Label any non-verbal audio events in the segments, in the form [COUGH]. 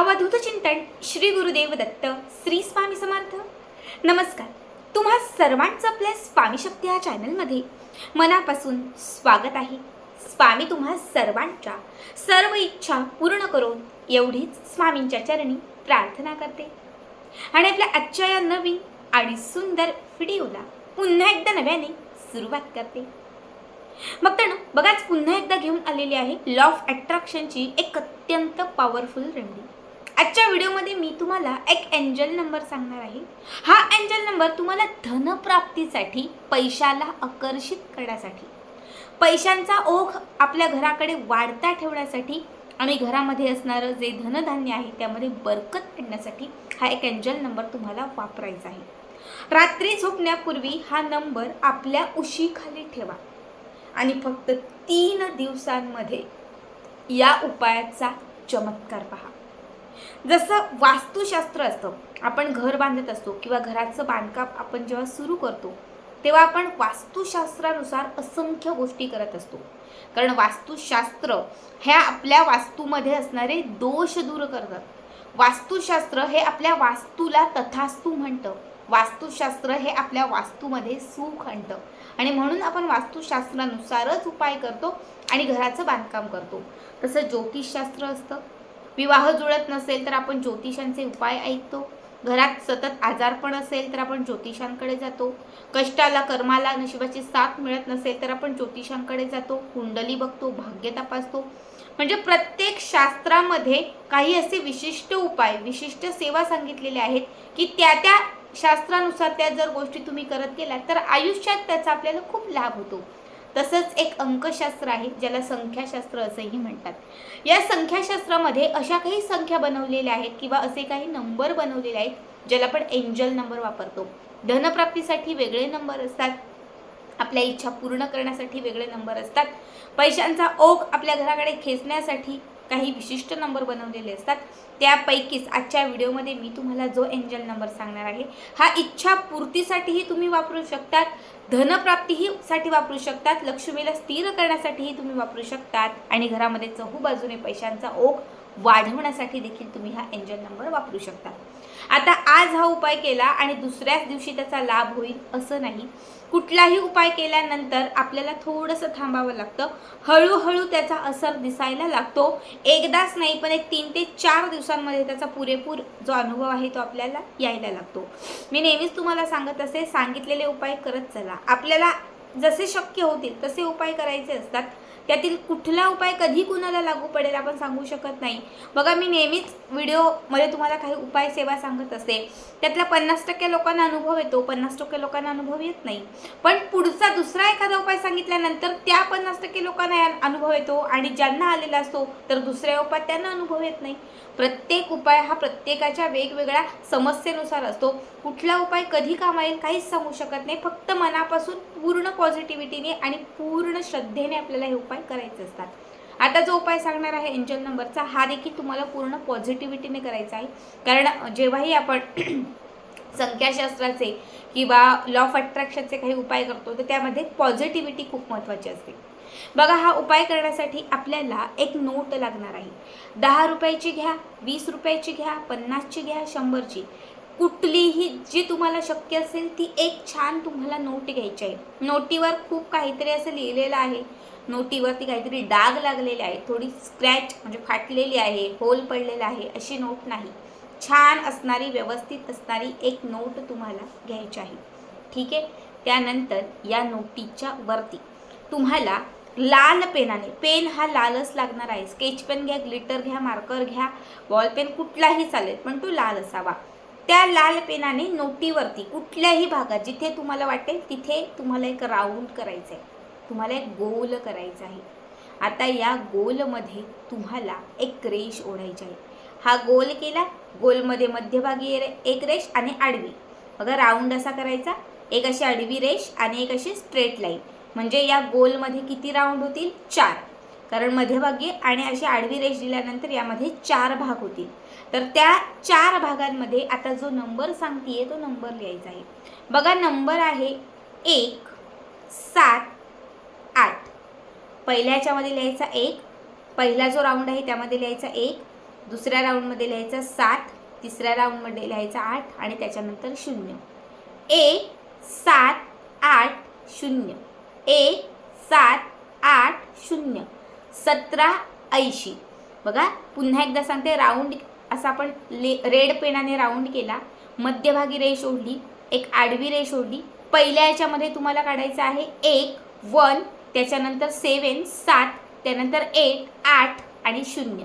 अवधूत चिंतन श्री गुरुदेव दत्त श्री स्वामी समर्थ. नमस्कार. तुम्हा सर्वांचं आपल्या स्वामी शक्ती या चॅनलमध्ये मनापासून स्वागत आहे. स्वामी तुम्हा सर्वांच्या सर्व इच्छा पूर्ण करून एवढीच स्वामींच्या चरणी प्रार्थना करते. आणि आपल्या आजच्या या नवीन आणि सुंदर व्हिडिओला पुन्हा एकदा नव्याने सुरुवात करते. मग तर बघाच पुन्हा एकदा घेऊन आलेली आहे लॉ ऑफ अट्रॅक्शनची एक अत्यंत पॉवरफुल रेमेडी आजच्या व्हिडिओमध्ये मी तुम्हाला एक एंजल नंबर सांगणार आहे. हा एंजल नंबर तुम्हाला धनप्राप्तीसाठी पैशाला आकर्षित करण्यासाठी पैशांचा ओघ आपल्या घराकडे वाढता ठेवण्यासाठी आणि घरामध्ये असणारं जे धनधान्य आहे त्यामध्ये बरकत आणण्यासाठी हा एक एंजल नंबर तुम्हाला वापरायचा आहे. रात्री झोपण्यापूर्वी हा नंबर आपल्या उशीखाली ठेवा. आणि फक्त तीन दिवसांमध्ये या उपायाचा चमत्कार पहा. जसं वास्तुशास्त्र असतं आपण घर बांधत असतो किंवा घराचं बांधकाम आपण जेव्हा सुरू करतो तेव्हा आपण वास्तुशास्त्रानुसार असंख्य गोष्टी करत असतो. कारण वास्तुशास्त्र ह्या आपल्या वास्तूमध्ये असणारे दोष दूर करतात. वास्तुशास्त्र हे आपल्या वास्तूला तथास्तू म्हणतं. वास्तुशास्त्र हे आपल्या वास्तूमध्ये सुख आणतं. आणि म्हणून आपण वास्तुशास्त्रानुसारच उपाय करतो आणि घराचं बांधकाम करतो. तसं ज्योतिषशास्त्र असतं. विवाह जुळत नसेल तर आपण ज्योतिषांचे उपाय ऐकतो. घरात सतत आजारपण असेल तर आपण ज्योतिषांकडे जातो. कष्टाला कर्माला नशिबाची साथ मिळत नसेल तर आपण ज्योतिषांकडे जातो. कुंडली बघतो भाग्य तपासतो. म्हणजे प्रत्येक शास्त्रामध्ये काही असे विशिष्ट उपाय विशिष्ट सेवा सांगितलेल्या आहेत की त्या त्या शास्त्रानुसार त्या जर गोष्टी तुम्ही करत गेल्या तर आयुष्यात त्याचा आपल्याला खूप लाभ होतो. तसंच एक अंकशास्त्र आहे ज्याला संख्याशास्त्र असंही म्हणतात. या संख्याशास्त्रामध्ये अशा काही संख्या बनवलेल्या आहेत किंवा असे काही नंबर बनवलेले आहेत ज्याला आपण एंजल नंबर वापरतो. धनप्राप्तीसाठी वेगळे नंबर असतात. आपल्या इच्छा पूर्ण करण्यासाठी वेगळे नंबर असतात. पैशांचा ओघ आपल्या घराकडे खेचण्यासाठी काही विशिष्ट नंबर बनवलेले असतात त्यापैकीच आजच्या व्हिडिओमध्ये मी तुम्हाला जो एंजल नंबर सांगणार आहे हा इच्छापूर्तीसाठीही तुम्ही वापरू शकतात धनप्राप्तीही साठी वापरू शकतात लक्ष्मीला स्थिर करण्यासाठीही तुम्ही वापरू शकतात आणि घरामध्ये चहूबाजूने पैशांचा ओघ वाढवण्यासाठी देखील तुम्ही हा एंजल नंबर वापरू शकता. आता आज हा उपाय केला आणि दुसऱ्याच दिवशी त्याचा लाभ होईल असं नाही. कुठलाही उपाय केल्यानंतर आपल्याला थोडंसं थांबावं लागतं. हळूहळू त्याचा असर दिसायला लागतो. एकदाच नाही पण एक तीन ते चार दिवसांमध्ये त्याचा पुरेपूर जो अनुभव आहे तो आपल्याला यायला लागतो. मी नेहमीच तुम्हाला सांगत असे सांगितलेले उपाय करत चला. आपल्याला जसे शक्य होतील तसे उपाय करायचे असतात. त्यातील कुठला उपाय कधी कुणाला लागू पडेल आपण सांगू शकत नाही. बघा मी नेहमीच व्हिडिओमध्ये तुम्हाला काही उपाय सेवा सांगत असते. त्यातला पन्नास टक्के लोकांना अनुभव येतो पन्नास टक्के लोकांना अनुभव येत नाही. पण पुढचा दुसरा एखादा उपाय सांगितल्यानंतर त्या पन्नास टक्के लोकांना अनुभव येतो आणि ज्यांना आलेला असतो तर दुसऱ्या उपाय त्यांना अनुभव येत नाही. प्रत्येक उपाय हा प्रत्येकाच्या वेगवेगळ्या समस्येनुसार असतो. कुठला उपाय कधी कामा येईल काहीच सांगू शकत नाही. फक्त मनापासून पूर्ण पॉझिटिव्हिटीने आणि पूर्ण श्रद्धेने आपल्याला हे उपाय करायचे असतात. आता जो उपाय सांगणार आहे एंजल नंबरचा हा देखील तुम्हाला पूर्ण पॉझिटिव्हिटीने करायचा आहे. कारण जेव्हाही आपण [CLEARS THROAT] संख्याशास्त्राचे किंवा लॉ ऑफ अट्रॅक्शनचे काही उपाय करतो तर त्यामध्ये पॉझिटिव्हिटी खूप महत्त्वाची असते. बघा हा उपाय करण्यासाठी आपल्याला एक नोट लागणार आहे. दहा रुपयाची घ्या वीस रुपयाची घ्या पन्नासची घ्या शंभरची. कुठलीही जी तुम्हाला शक्य असेल ती एक छान तुम्हाला नोट घ्यायची आहे. नोटीवर खूप काहीतरी असं लिहिलेलं आहे. नोटीवरती काहीतरी डाग लागलेले आहे थोडी स्क्रॅच म्हणजे फाटलेली आहे होल पडलेला आहे अशी नोट नाही. छान असणारी व्यवस्थित असणारी एक नोट तुम्हाला घ्यायची आहे. ठीक आहे? त्यानंतर या नोटीच्या वरती तुम्हाला लाल पेनाने पेन हा लालच लागणार आहे. स्केच पेन घ्या ग्लिटर घ्या मार्कर घ्या बॉल पेन कुठलाही चालेल पण तो लाल असावा. त्या लाल पेनाने नोटीवरती कुठल्याही भागात जिथे तुम्हाला वाटेल तिथे तुम्हाला एक राऊंड करायचं आहे तुम्हाला एक गोल करायचं आहे. आता या गोलमध्ये तुम्हाला एक रेष ओढायची आहे. हा गोल केला गोलमध्ये मध्यभागी रे- एक रेष आणि आडवी. बघा राऊंड असा करायचा. एक अशी आडवी रेष आणि एक अशी स्ट्रेट लाईन. म्हणजे या गोलमध्ये किती राऊंड होतील? चार. कारण मध्यभागी आणि अशी आडवी रेष दिल्यानंतर यामध्ये चार भाग होतील. तर त्या चार भागांमध्ये आता जो नंबर सांगतीये तो नंबर लिहायचा आहे. बघा नंबर आहे एक सात आठ. पहिल्या याच्यामध्ये लिहायचा एक पहिला जो राऊंड आहे त्यामध्ये लिहायचा एक दुसऱ्या राऊंडमध्ये लिहायचा सात तिसऱ्या राऊंडमध्ये लिहायचा आठ आणि त्याच्यानंतर शून्य. एक सात आठ शून्य. एक सात आठ शून्य. सतरा ऐंशी. बघा पुन्हा एकदा सांगते राऊंड असा आपण ले रेड पेनाने राऊंड केला मध्यभागी रेष ओढली एक आडवी रेष ओढली पहिल्या याच्यामध्ये तुम्हाला काढायचं आहे एक वन त्याच्यानंतर सेवन सात त्यानंतर एट आठ आणि शून्य.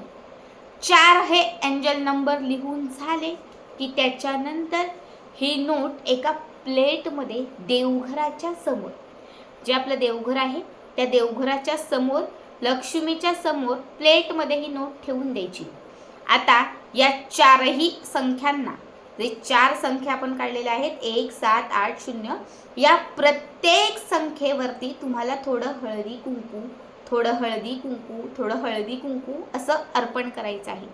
चार हे एंजल नंबर लिहून झाले की त्याच्यानंतर ही नोट एका प्लेटमध्ये देवघराच्या समोर. जे आपलं देवघर आहे त्या देवघराच्या समोर लक्ष्मीच्या समोर प्लेटमध्ये ही नोट ठेवून द्यायची. आता या चारही संख्यांना जे चार संख्या आपण काढलेल्या आहेत एक सात आठ शून्य या प्रत्येक संख्येवरती तुम्हाला थोडं हळदी कुंकू थोडं हळदी कुंकू थोडं हळदी कुंकू असं अर्पण करायचं आहे.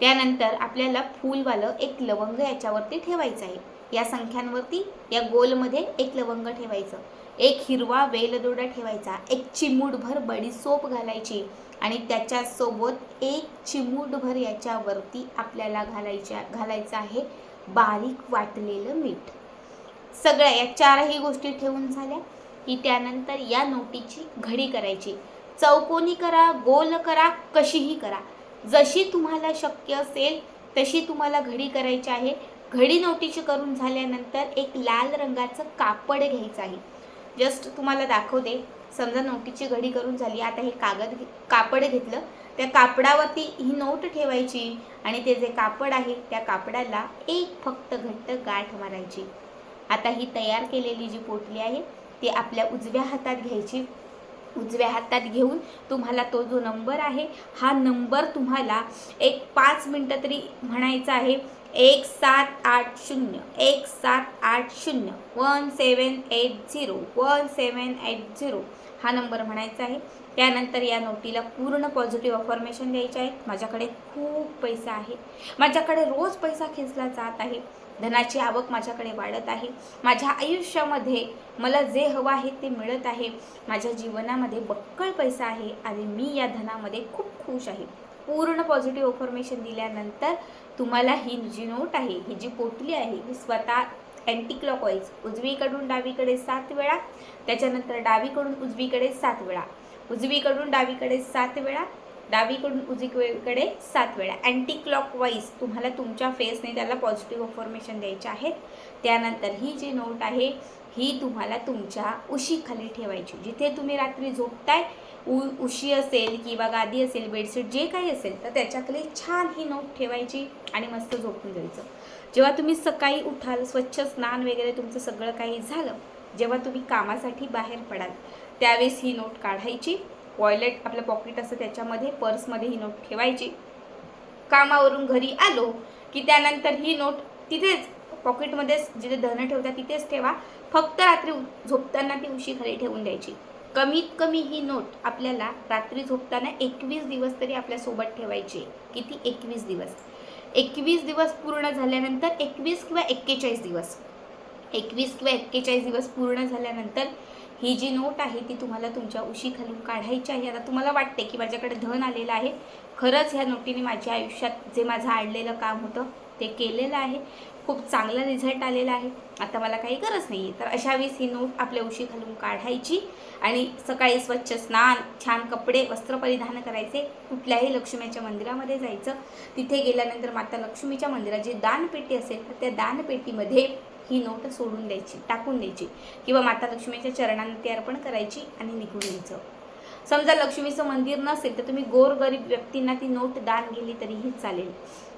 त्यानंतर आपल्याला फूलवालं एक लवंग याच्यावरती ठेवायचं आहे. या संख्यांवरती या गोलमध्ये एक लवंग ठेवायचं. एक हिरवा वेलदोडा ठेवायचा एक चिमूटभर बडीसोप घालायची आणि त्याच्यासोबत एक चिमूटभर याच्यावरती आपल्याला घालायच्या घालायचं आहे बारीक वाटलेलं मीठ. सगळ्या या चारही गोष्टी ठेवून झाल्या की त्यानंतर या नोटीची घडी करायची. चौकोनी करा गोल करा कशीही करा. जशी तुम्हाला शक्य असेल तशी तुम्हाला घडी करायची आहे. घडी नोटीची करून झाल्यानंतर एक लाल रंगाचं कापड घ्यायचं आहे. जस्ट तुम्हाला दाखवते. समजा नोटीची घडी करून झाली. आता हे कागद कापड घेतलं. त्या कापडावरती ही नोट ठेवायची आणि ते जे कापड आहे त्या कापडाला एक फक्त घट्ट गाठ मारायची. आता ही तयार केलेली जी पोटली आहे ती आपल्या उजव्या हातात घ्यायची. उजव्या हातात घेऊन तुम्हाला तो जो नंबर आहे हा नंबर तुम्हाला एक पाच मिनटं तरी म्हणायचा आहे. एक सात आठ शून्य एक सात आठ शून्य one seven eight zero one seven eight zero. हा नंबर म्हणायचा आहे. त्यानंतर या नोटीला पूर्ण पॉझिटिव्ह अफॉर्मेशन द्यायचे आहेत माझ्याकडे खूप पैसा आहे. माझ्याकडे रोज पैसा खेचला जात आहे. धनाची आवक माझ्याकडे वाढत आहे. माझ्या आयुष्यामध्ये मला जे हवं आहे ते मिळत आहे. माझ्या जीवनामध्ये बक्कळ पैसा आहे आणि मी या धनामध्ये खूप खुश आहे. पूर्ण पॉझिटिव्ह इन्फॉर्मेशन दिल्यानंतर तुम्हाला ही जी नोट आहे ही जी पोटली आहे ही स्वतः अँटी क्लॉकवाईज उजवीकडून डावीकडे सात वेळा त्याच्यानंतर डावीकडून उजवीकडे सात वेळा. उजवीकडून डावीकडे सात वेळा डावीकडून उजवीकडे सात वेळा. अँटी क्लॉकवाईज तुम्हाला तुमच्या फेसने त्याला पॉझिटिव्ह इन्फॉर्मेशन द्यायचे आहेत. त्यानंतर ही जी नोट आहे ही तुम्हाला तुमच्या उशीखाली ठेवायची. जिथे तुम्ही रात्री झोपताय उ उशी असेल किंवा गादी असेल बेडशीट जे काही असेल तर त्याच्याकडे छान ही नोट ठेवायची आणि मस्त झोपून जायचं जेव्हा तुम्ही सकाळी उठाल स्वच्छ स्नान वगैरे तुमचं सगळं काही झालं जेव्हा तुम्ही कामासाठी बाहेर पडाल त्यावेळेस ही नोट काढायची. वॉयलेट आपलं पॉकेट असतं त्याच्यामध्ये पर्समध्ये ही नोट ठेवायची. कामावरून घरी आलो की त्यानंतर ही नोट तिथेच पॉकेटमध्येच जिथे धनं ठेवतात तिथेच ठेवा. फक्त रात्री उ- झोपताना ती उशीखाली ठेवून द्यायची. कमीत कमी ही नोट आपल्याला रात्री झोपताना एकवीस दिवस तरी आपल्यासोबत ठेवायची किती? एकवीस दिवस. एकवीस दिवस पूर्ण झाल्यानंतर एकवीस किंवा एक्केचाळीस दिवस. एकवीस किंवा एक्केचाळीस दिवस पूर्ण झाल्यानंतर ही जी नोट आहे ती तुम्हाला तुमच्या उशीखालून काढायची आहे. आता तुम्हाला वाटते की माझ्याकडे धन आलेलं आहे. खरंच ह्या नोटीने माझ्या आयुष्यात जे माझं आणलेलं काम होतं ते केलेलं आहे. खूप चांगला रिझल्ट आलेला आहे. आता मला काही गरज नाही आहे तर अशा वेळेस ही नोट आपल्या उशीखालून काढायची आणि सकाळी स्वच्छ स्नान छान कपडे वस्त्र परिधान करायचे. कुठल्याही लक्ष्मीच्या मंदिरामध्ये जायचं. तिथे गेल्यानंतर माता लक्ष्मीच्या मंदिरात दानपेटी असेल तर त्या दानपेटीमध्ये ही नोट सोडून द्यायची टाकून द्यायची. किंवा माता लक्ष्मीच्या चरणांना ती अर्पण करायची आणि निघून यायचं. समजा लक्ष्मीचं मंदिर नसेल तर तुम्ही गोरगरीब व्यक्तींना ती नोट दान गेली तरीही चालेल.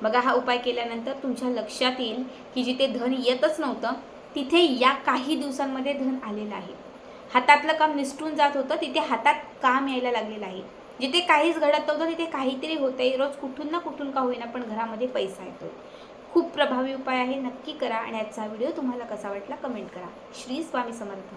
बघा हा उपाय केल्यानंतर तुमच्या लक्षात येईल की जिथे धन येतच नव्हतं तिथे या काही दिवसांमध्ये धन आलेलं आहे. हातातलं काम निसटून जात होतं तिथे हातात काम यायला लागलेलं आहे. जिथे काहीच घडत नव्हतं तिथे काहीतरी होतंय. रोज कुठून ना कुठून का होईना पण घरामध्ये पैसा येतो खूप प्रभावी उपाय आहे नक्की करा. आणि आजचा व्हिडिओ तुम्हाला कसा वाटला कमेंट करा. श्री स्वामी समर्थ.